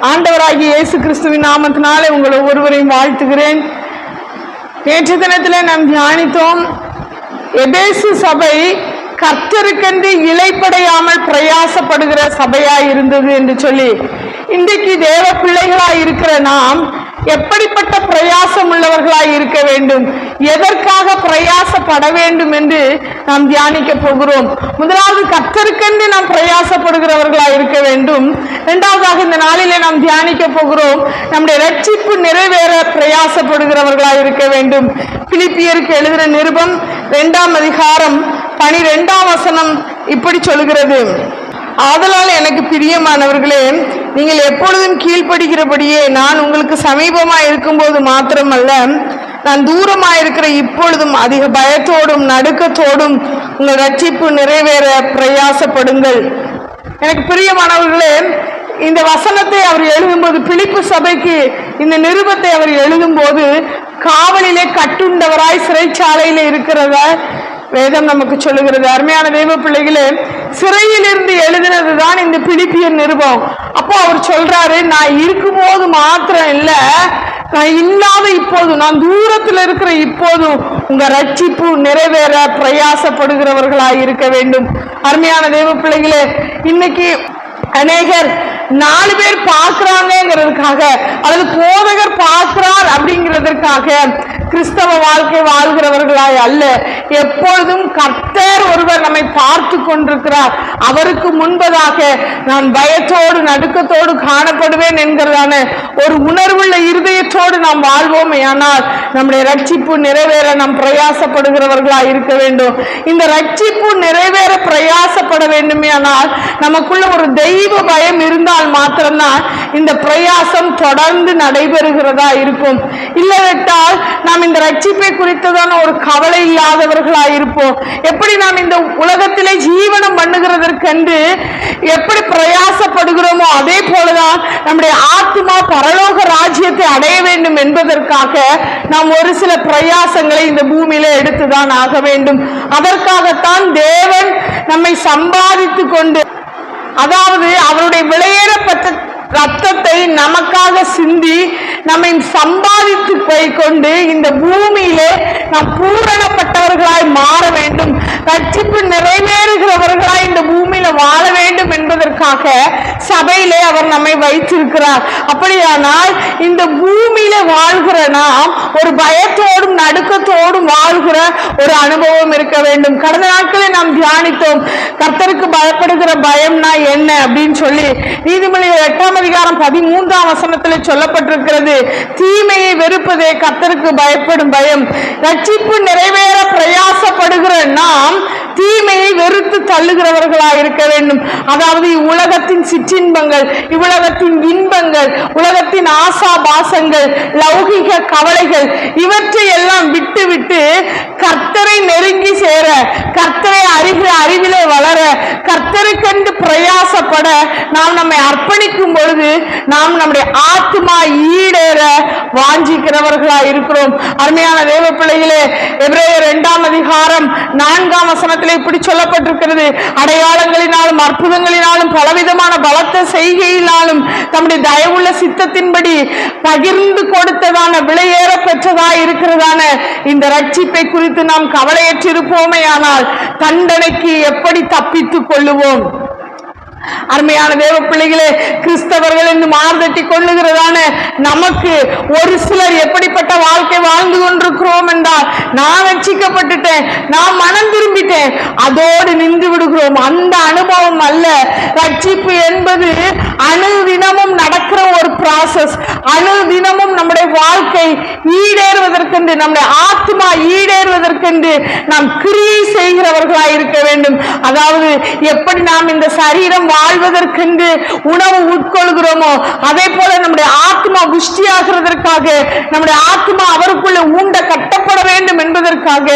ஆண்டவராகிய இயேசு கிறிஸ்துவின் நாமத்தினாலே உங்களை ஒருவரையும் வாழ்த்துகிறேன். நேற்று தினத்தில் நாம் தியானித்தோம். எபேசு சபை கர்த்தருக்கென்று இலைப்படையாமல் பிரயாசப்படுகிற சபையாய் இருந்தது என்று சொல்லி இன்றைக்கு தேவ பிள்ளைகளாய் இருக்கிற நாம் எப்படிப்பட்ட பிரயாசம் உள்ளவர்களாய் இருக்க வேண்டும்? எதற்காக பிரயாசப்பட வேண்டும் என்று நாம் தியானிக்க போகிறோம். முதலாவது கத்தருக்கென்று நாம் பிரயாசப்படுகிறவர்களாய் இருக்க வேண்டும். இரண்டாவதாக இந்த நாளிலே நாம் தியானிக்க போகிறோம். நம்முடைய ரட்சிப்பு நிறைவேற பிரயாசப்படுகிறவர்களாய் இருக்க வேண்டும். பிலிப்பியருக்கு எழுதுகிற நிருபம் இரண்டாம் அதிகாரம் பனிரெண்டாம் வசனம் இப்படி சொல்கிறது. ஆதலால் எனக்கு பிரியமானவர்களே நீங்கள் எப்பொழுதும் கீழ்ப்படுகிறபடியே நான் உங்களுக்கு சமீபமாக இருக்கும்போது மாத்திரமல்ல நான் தூரமாக இருக்கிற இப்பொழுதும் அதிக பயத்தோடும் நடுக்கத்தோடும் உங்கள் ரட்சிப்பு நிறைவேற பிரயாசப்படுங்கள். எனக்கு பிரியமானவர்களே இந்த வசனத்தை அவர் எழுதும்போது பிலிப்பு சபைக்கு இந்த நிருபத்தை அவர் எழுதும்போது காவலிலே கட்டுண்டவராய் சிறைச்சாலையில் இருக்கிறத வேதம் நமக்கு சொல்லுகிறது. அருமையான தெய்வ பிள்ளைகளே சிறையில் இருந்து எழுதினது தான் இந்த பிலிப்பியன் நிருபம். அப்போ அவர் சொல்றாரு நான் இருக்கும்போது மாத்திரம் இல்ல நான் இல்லாத இப்போதும் நான் தூரத்தில் இருக்கிற இப்போதும் உங்க ரட்சிப்பு நிறைவேற பிரயாசப்படுகிறவர்களாய் இருக்க வேண்டும். அருமையான தெய்வ பிள்ளைகளே இன்னைக்கு அநேகர் நாலு பேர் பார்க்கிறாங்கிறதுக்காக அல்லது போதகர் பார்க்க அப்படிங்கிறதற்காக கிறிஸ்தவ வாழ்க்கை வாழ்கிறவர்களாய் அல்ல. எப்பொழுதும் கர்த்தர் ஒருவர் நம்மை பார்த்து கொண்டிருக்கிறார். அவருக்கு முன்பதாக நான் பயத்தோடு நடுக்கத்தோடு காணப்படுவேன் என்கிறதான ஒரு உணர்வுள்ள இருதயத்தோடு நாம் வாழ்வோமே. ஆனால் நம்முடைய ரட்சிப்பு நிறைவேற நாம் பிரயாசப்படுகிறவர்களாய் இருக்க வேண்டும். இந்த ரட்சிப்பு நிறைவேற பிரயாசப்பட வேண்டுமே. ஆனால் நமக்குள்ள ஒரு தெய்வ பயம் இருந்தால் மாத்திரம்தான் இந்த பிரயாசம் தொடர்ந்து நடைபெறுகிறதா இருக்கும். இல்ல இல்லாவிட்டால் நாம் இந்த ரட்சிப்பை குறித்ததான ஒரு கவலை இல்லாதவர்களாய் இருப்போம். எப்படி நாம் இந்த உலகத்திலே ஜீவனம் பண்ணுகிறதற்கென்று எப்படி பிரயாசப்படுகிறோமோ அதே போலதான் நம்முடைய ஆத்மா பரலோக ராஜ்யத்தை அடைய வேண்டும் என்பதற்காக நாம் ஒரு சில பிரயாசங்களை இந்த பூமியில எடுத்துதான் ஆக வேண்டும். அதற்காகத்தான் தேவன் நம்மை சம்பாதித்து கொண்டு அதாவது அவருடைய விளையேறப்பட்ட ரத்தத்தை நமக்காக சிந்தி நம்மை சம்பாதித்து கொண்டு இந்த பூமியிலே நாம் பூரணப்பட்டவர்களாய் மாற வேண்டும். ரட்சிப்பு நிறைவேறுகிறவர்களாய் இந்த பூமியில காரணமாக சபையிலே அவர் நம்மை வைத்திருக்கிறார். அப்படியானால் இந்த பூமியில வாழ்கிற நாம் ஒரு பயத்தோடும் நடுக்கத்தோடும் வாழ்கிற ஒரு அனுபவம் இருக்க வேண்டும். கடந்த நாட்களை நாம் தியானித்தோம். கர்த்தருக்கு பயப்படுகிற பயம்னா என்ன அப்படின்னு சொல்லி நீதிமொழி எட்டாம் அதிகாரம் பதிமூன்றாம் வசனத்தில் சொல்லப்பட்டிருக்கிறது. தீமையை வெறுப்பதே கர்த்தருக்கு பயப்படும் பயம். ரட்சிப்பு நிறைவேற பிரயாசப்படுகிற நாம் தீமையை வெறுத்து தள்ளுகிறவர்களாக இருக்க வேண்டும். அதாவது இவ்வுலகத்தின் சிற்றின்பங்கள் இவ்வுலகத்தின் இன்பங்கள் உலகத்தின் ஆசா பாசங்கள் லௌகிக கவலைகள் இவற்றை எல்லாம் விட்டு விட்டு கர்த்தரை நெருங்கி சேர கர்த்தரை அறிவு அறிவிலே வளர கர்த்தருக்கென்று பிரயாசப்பட நாம் நம்மை அர்ப்பணிக்கும் பொழுது நாம் நம்முடைய ஆத்மா ஈடேற வாஞ்சிக்கிறவர்களா இருக்கிறோம். அருமையான தேவ பிள்ளைகளே எவ்வளோ இரண்டாம் அதிகாரம் நான்காம் வசனத்தில் இப்படி சொல்லப்பட்டிருக்கிறது. அடையாளங்களினாலும் அற்புதங்களினாலும் பலவிதமான பலத்த செய்கையினாலும் தம்முடைய தயவுள்ள சித்தத்தின்படி பகிர்ந்து கொடுத்ததான விலையேற பெற்றதா இருக்கிறதான இந்த ரட்சிப்பை குறித்து நாம் கவலையற்றிருப்போமே ஆனால் தண்டனைக்கு எப்படி தப்பித்துக் கொள்ளுவோம்? அருமையான தேவ பிள்ளைகளே கிறிஸ்தவர்கள் என்று மார்தட்டி கொள்ளுகிறதான நமக்கு ஒரு சிலர் எப்படிப்பட்ட வாழ்க்கை வாழ்ந்து கொண்டிருக்கிறோம் என்றால் நான் ரட்சிக்கப்பட்டுட்டேன் நான் மனம் திரும்பிட்டேன் அதோடு நின்று விடுகிறோம். அந்த அனுபவம் அல்ல. ரட்சிப்பு என்பது அணுதினமும் நடக்கிற ஒரு ப்ராசஸ் அணுதினமும் நம்முடைய வாழ்க்கை ஈடேறுவதற்கென்று நம்முடைய ஆத்மா ஈடேறுவதற்கென்று நாம் கிரியை செய்கிறவர்களாய் இருக்க வேண்டும். அதாவது எப்படி நாம் இந்த சரீரம் வாழ்வதற்கென்று உணவு உட்கொள்கிறோமோ அதே போல நம்முடைய ஆத்மா புஷ்டியாகிறதற்காக நம்முடைய ஆத்மா அவருக்குள்ள ஊண்ட கட்டப்பட வேண்டும் என்பதற்காக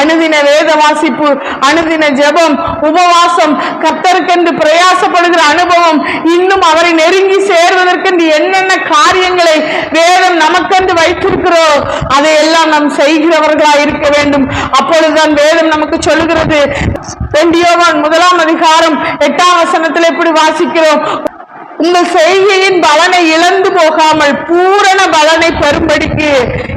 அனுதின வேத வாசிப்பு அனுதின ஜெபம் உபவாசம் கத்தருக்கு என்று பிரயாசப்படுகிற அனுபவம் இன்னும் அவரை நெருங்கி சேர்வதற்கு என்னென்ன காரியங்களை வேதம் நமக்கென்று வைத்திருக்கிறோ அதையெல்லாம் நாம் செய்கிறவர்களா இருக்க வேண்டும். அப்பொழுதுதான் வேதம் நமக்கு சொல்லுகிறது. ரெண்டியோவான் முதலாம் அதிகாரம் எட்டாம் வசனத்தில் எப்படி வாசிக்கிறோம்? உங்கள் செய்கையின் பலனை இழந்து போகாமல் பூரண பலனை பெறும்படிக்கு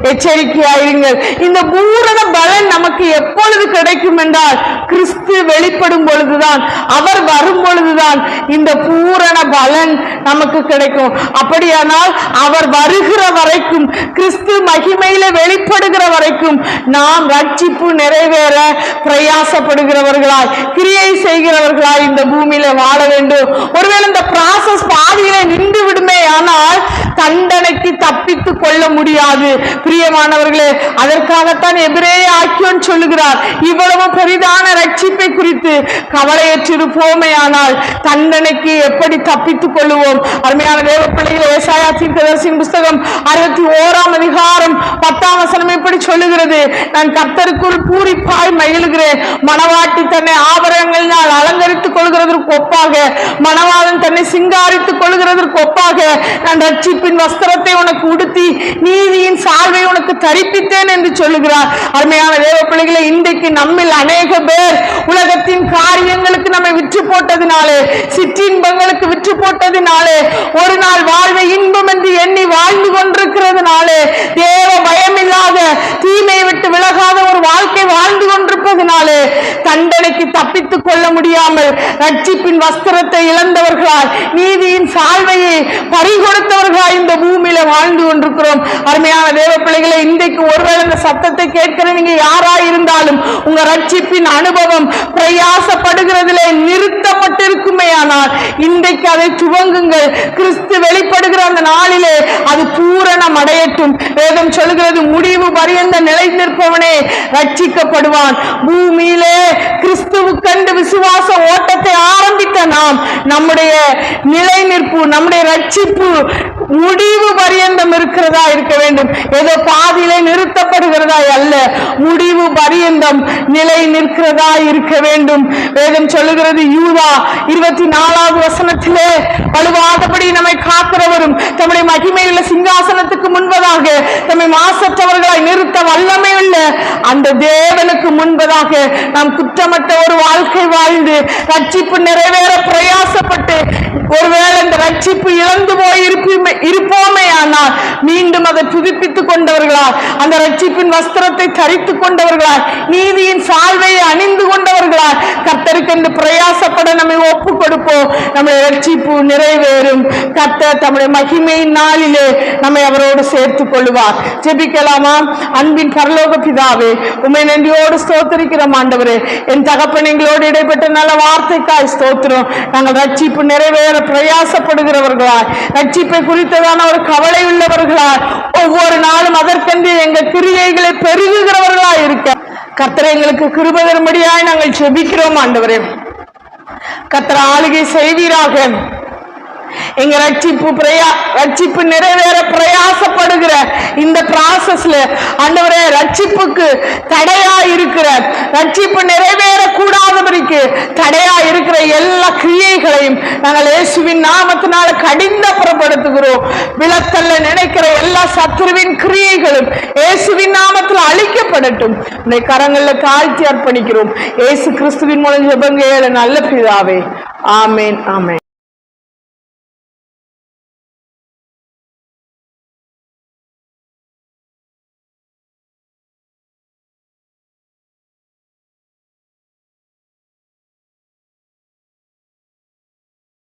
எச்சரிக்கையாயிருங்கள். இந்த பூரண பலன் நமக்கு எப்பொழுது கிடைக்கும் என்றால் கிறிஸ்து வெளிப்படும் பொழுதுதான் அவர் வரும் பொழுதுதான் இந்த பூரண பலன் நமக்கு கிடைக்கும். அப்படியானால் அவர் வருகிற வரைக்கும் கிறிஸ்து மகிமையில வெளிப்படுகிற வரைக்கும் நாம் ரட்சிப்பு நிறைவேற பிரயாசப்படுகிறவர்களாய் கிரியை செய்கிறவர்களாய் இந்த பூமியில வாழ வேண்டும். ஒருவேளை இந்த ப்ராசஸ் பாதியிலே நின்று விடுமே ஆனால் தண்டனைக்கு தப்பித்துக் கொள்ள முடியாது. பிரியமானவர்களே அதற்காகத்தான் எதிரே ஆக்கியோன் சொல்லுகிறார். இவ்வளவு பெரிதான ரட்சிப்பை குறித்து கவலையற்றிருப்போமே ஆனால் தண்டனைக்கு எப்படி தப்பித்துக் கொள்ளுவோம்? அருமையான தேவ பிள்ளைகள் ஏசாயா தீர்க்கதரிசின் புஸ்தகம் அறுபத்தி ஓராம் அதிகாரம் பத்தாம் வசனம் இப்படி சொல்லுகிறது. நான் கர்த்தருக்குள் பூரிப்பாய் மகிழுகிறேன். மணவாட்டி தன்னை ஆபரணங்களினால் அலங்கரித்துக் கொள்கிறதற்கு ஒப்பாக மணவாளன் தன்னை சிங்காரித்துக் கொள்கிறதற்கு ஒப்பாக நான் ரட்சிப்பு ரட்சிப்பின் வஸ்திரத்தை உனக்கு உடுத்தி நீதியின் சால்வை உனக்கு தரிப்பித்தேன் என்று சொல்லுகிறார். அருமையான தேவ பிள்ளைகளை இன்றைக்கு நம்மில் அநேக பேர் உலகத்தின் காரியங்களுக்கு நம்மை விற்று போட்டதினாலே சிற்றின்பங்களுக்கு விற்று போட்டதினாலே ஒரு நாள் வாழ்வை இன்பம் என்று எண்ணி வாழ்ந்து கொண்டிருக்கிறதுனாலே தேவ பயமில்லாத தீமையை விட்டு விலகாத ஒரு வாழ்க்கை வாழ்ந்து கொண்டிருப்பதனாலே தண்டனைக்கு தப்பித்துக் கொள்ள முடியாமல் ரட்சிப்பின் வஸ்திரத்தை இழந்தவர்களால் நீதியின் சால்வையை பறிகொடுத்தவர்களால் இந்த பூமியில வாழ்ந்து கொண்டிருக்கிறோம். அருமையான தேவ பிள்ளைகளை இன்றைக்கு ஒருவேளை இந்த சத்தத்தை கேட்கிற நீங்க யாரா இருந்தாலும் உங்க ரட்சிப்பின் அனுபவம் பிரயாசப்படுகிறதிலே நிறுத்தப்பட்டிருக்குமே ஆனால் இன்றைக்கு அதை துவங்குங்கள். கிறிஸ்து வெளிப்படுகிற அந்த நாளிலே அது பூரணம் அடையட்டும். வேதம் சொல்லுகிறது முடிவு பரியந்த நிலை நிற்பவனே ரட்சிக்கப்படுவான். பூமியிலே கிறிஸ்துவுக்கண்டு விசுவாச ஓட்டத்தை ஆரம்பித்த நாம் நம்முடைய நிலை நிற்பு நம்முடைய ரட்சிப்பு முடிவு பரியந்தம் இருக்கிறதா இருக்க வேண்டும். ஏதோ பாதியிலே நிறுத்தப்படுகிறதா அல்ல. முடிவு பரியந்தம் நிலை நிற்கிறதா இருக்க வேண்டும். வேதம் சொல்லுகிறது யூதா இருபத்தி நாலாவது வசனத்திலே வலுவாதபடி நம்மை காக்கிறவரும் தம்முடைய மகிமையுள்ள சிங்காசனத்துக்கு முன்பதாக தம்மை மாசற்றவர்களாய் நிறுத்த வல்லமை உள்ள அந்த தேவனுக்கு முன்பதாக நாம் குற்றமற்ற ஒரு வாழ்க்கை வாழ்ந்து ரட்சிப்பு நிறைவேற பிரயாசப்பட்டு ஒருவேளை இந்த ரட்சிப்பு இழந்து போய் இருப்போமே ஆனால் மீண்டும் அதை புதுப்பித்துக் கொண்டவர்களால் அந்த ரட்சிப்பின் வஸ்திரத்தை தரித்துக் கொண்டவர்களால் நீதியின் சால்வையை அணிந்து கொண்டவர்களால் கர்த்தருக்கென்று பிரயாசப்பட நம்மை ஒப்பு கொடுப்போம். நம்முடைய ரட்சிப்பு நிறைவேறும். கர்த்தர் தம்முடைய மகிமையின் நாளிலே நம்மை அவரோடு சேர்த்துக் கொள்வார் ஜெபிக்கலாமா? அன்பின் பரலோக பிதாவே உமை நன்றியோடு ஸ்தோத்திரிக்கிறோம் ஆண்டவரே என் தகப்பன் எங்களோடு இடைப்பட்ட நல்ல வார்த்தைக்காய் ஸ்தோத்திரம். நாங்கள் ரட்சிப்பு நிறைவேற பிரயாசப்படுகிறவர்களாய் ரட்சிப்பை குறித்ததான ஒரு கவலை உள்ளவர்களாய் ஒவ்வொரு நாளும் அதற்கென்று எங்கள் கிரியைகளை பெருகுகிறவர்களாய் இருக்க. கர்த்தரை எங்களுக்கு கிருபை தரும்படியாய் நாங்கள் செபிக்கிறோம் ஆண்டவரே. கத்திர ஆளுகை செய்வீராக. எங்க ரட்சிப்பு பிரயா ரட்சிப்பு நிறைவேற பிரயாசப்படுகிற இந்த ப்ராசஸ்ல அண்டவரே ரட்சிப்புக்கு தடையா இருக்கிற ரட்சிப்பு நிறைவேற கூடாதபடிக்கு தடையா இருக்கிற எல்லா கிரியைகளையும் நாங்கள் இயேசுவின் நாமத்தினால கடிந்தப்புறப்படுத்துகிறோம். விளக்கல்ல நினைக்கிற எல்லா சத்ருவின் கிரியைகளும் இயேசுவின் நாமத்தில் அழிக்கப்படட்டும். உன்னை கரங்கள்ல தாழ்த்தி அர்ப்பணிக்கிறோம். இயேசு கிறிஸ்துவின் மூலம் ஜெபங்க நல்ல பிதாவே. ஆமேன் ஆமேன்.